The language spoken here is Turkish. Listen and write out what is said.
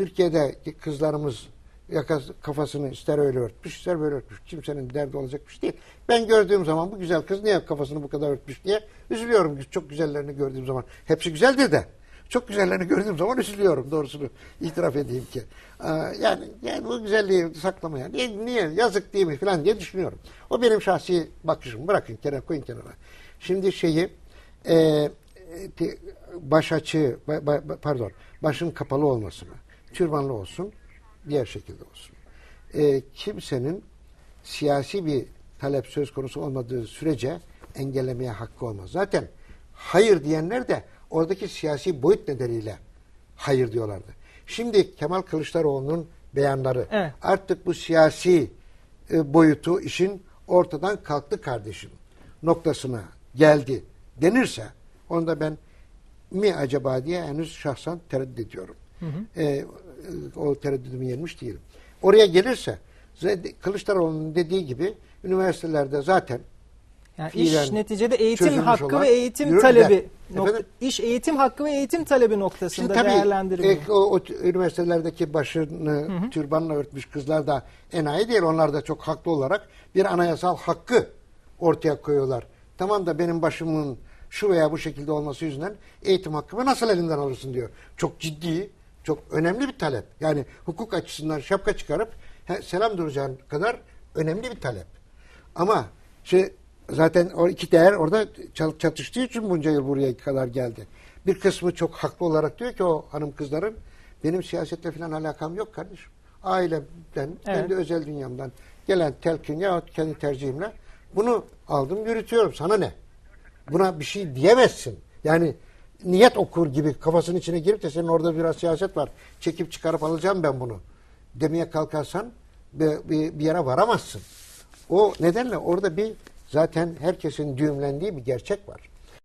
Türkiye'de kızlarımız yakası, kafasını ister öyle örtmüş ister böyle örtmüş. Kimsenin derdi olacak bir şey değil. Ben gördüğüm zaman bu güzel kız niye kafasını bu kadar örtmüş diye üzülüyorum. Çok güzellerini gördüğüm zaman. Hepsi güzeldir de. Çok güzellerini gördüğüm zaman üzülüyorum doğrusunu itiraf edeyim ki. Ee, Yani yani bu güzelliği saklamaya niye, niye yazık değil mi falan diye düşünüyorum. O benim şahsi bakışım. Bırakın kenara koyun kenara. Şimdi şeyi e, e, baş ba- pardon başın kapalı olmasını türbanlı olsun diğer şekilde olsun. E, kimsenin siyasi bir talep söz konusu olmadığı sürece engellemeye hakkı olmaz. Zaten hayır diyenler de oradaki siyasi boyut nedeniyle hayır diyorlardı. Şimdi Kemal Kılıçdaroğlu'nun beyanları Evet. artık bu siyasi e, boyutu işin ortadan kalktı kardeşim noktasına geldi denirse onu da ben mi acaba diye henüz şahsen tereddüt ediyorum. E, e, o tereddütümü yenmiş değilim. Oraya gelirse Kılıçdaroğlu'nun dediği gibi üniversitelerde zaten Yani iş neticede eğitim hakkı olan ve eğitim talebi nokta, Efendim? iş eğitim hakkı ve eğitim talebi noktasında Şimdi tabii değerlendiriliyor. e, o, o üniversitelerdeki başını türbanla örtmüş kızlar da enayi değil. Onlar da çok haklı olarak bir anayasal hakkı ortaya koyuyorlar. Tamam da benim başımın şu veya bu şekilde olması yüzünden eğitim hakkımı nasıl elinden alırsın diyor. Çok ciddi, çok önemli bir talep. Yani hukuk açısından şapka çıkarıp he, selam duracağın kadar önemli bir talep. Ama şey zaten o iki değer orada çatıştığı için bunca yıl buraya kadar geldi. Bir kısmı çok haklı olarak diyor ki o hanım kızların benim siyasetle falan alakam yok kardeşim. Ailemden, Evet. kendi özel dünyamdan gelen telkin ya kendi tercihimle bunu aldım yürütüyorum. Sana ne? Buna bir şey diyemezsin. Yani niyet okur gibi kafasının içine girip de senin orada biraz siyaset var. Çekip çıkarıp alacağım ben bunu. Demeye kalkarsan bir, bir, bir yere varamazsın. O nedenle orada bir zaten herkesin düğümlendiği bir gerçek var.